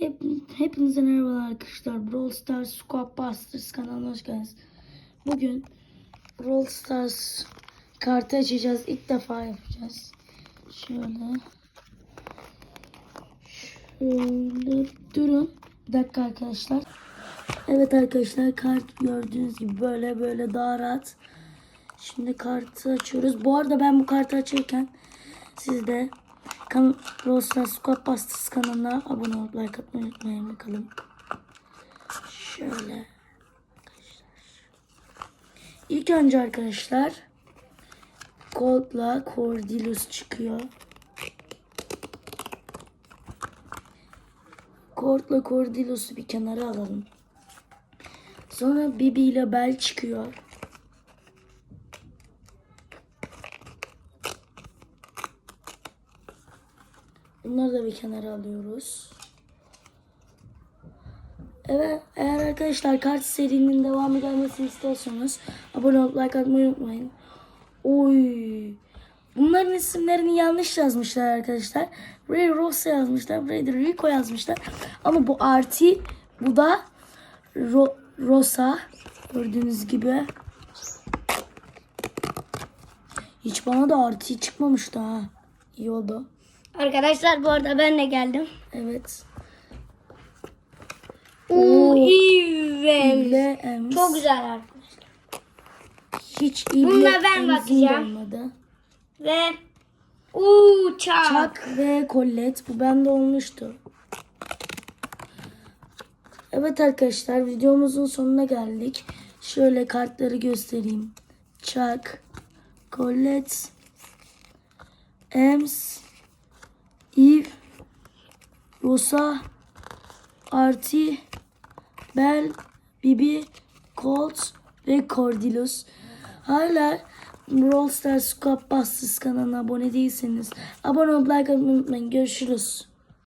Hep, hepinize merhabalar arkadaşlar. Brawl Stars Squad Busters kanalına hoş geldiniz. Bugün Brawl Stars kartı açacağız. İlk defa yapacağız. Şöyle. Şöyle durun. Bir dakika arkadaşlar. Evet arkadaşlar kart gördüğünüz gibi böyle böyle daha rahat. Şimdi kartı açıyoruz. Bu arada ben bu kartı açarken siz de kan Stars Squad Busters kanalına abone olup like atmayı unutmayın bakalım. Şöyle. İlk önce arkadaşlar Cold'la Cordilus çıkıyor. Cold'la Cordilus'u bir kenara alalım. Sonra Bibi ile Bell çıkıyor. Bunları da bir kenara alıyoruz. Evet, eğer arkadaşlar kart serinin devamı gelmesini istiyorsanız abone olup like atmayı unutmayın. Oy. Bunların isimlerini yanlış yazmışlar arkadaşlar. Ray Rosa yazmışlar. Ray Rico yazmışlar. Ama bu Arti, bu da Ro- Rosa. Gördüğünüz gibi. Hiç bana da Arti çıkmamıştı ha. İyi oldu. Arkadaşlar bu arada ben de geldim. Evet. Oo, Ems. Çok güzel arkadaşlar. Hiç iyi Bununla ben bakacağım. olmadı. Ve uçak. Çak ve kollet. Bu bende olmuştu. Evet arkadaşlar videomuzun sonuna geldik. Şöyle kartları göstereyim. Çak, kollet, Ems, Rosa, Arti, Bell, Bibi, Colt ve Cordilus. Hala Brawl Stars Squad Busters kanalına abone değilseniz abone olup like unutmayın. Görüşürüz.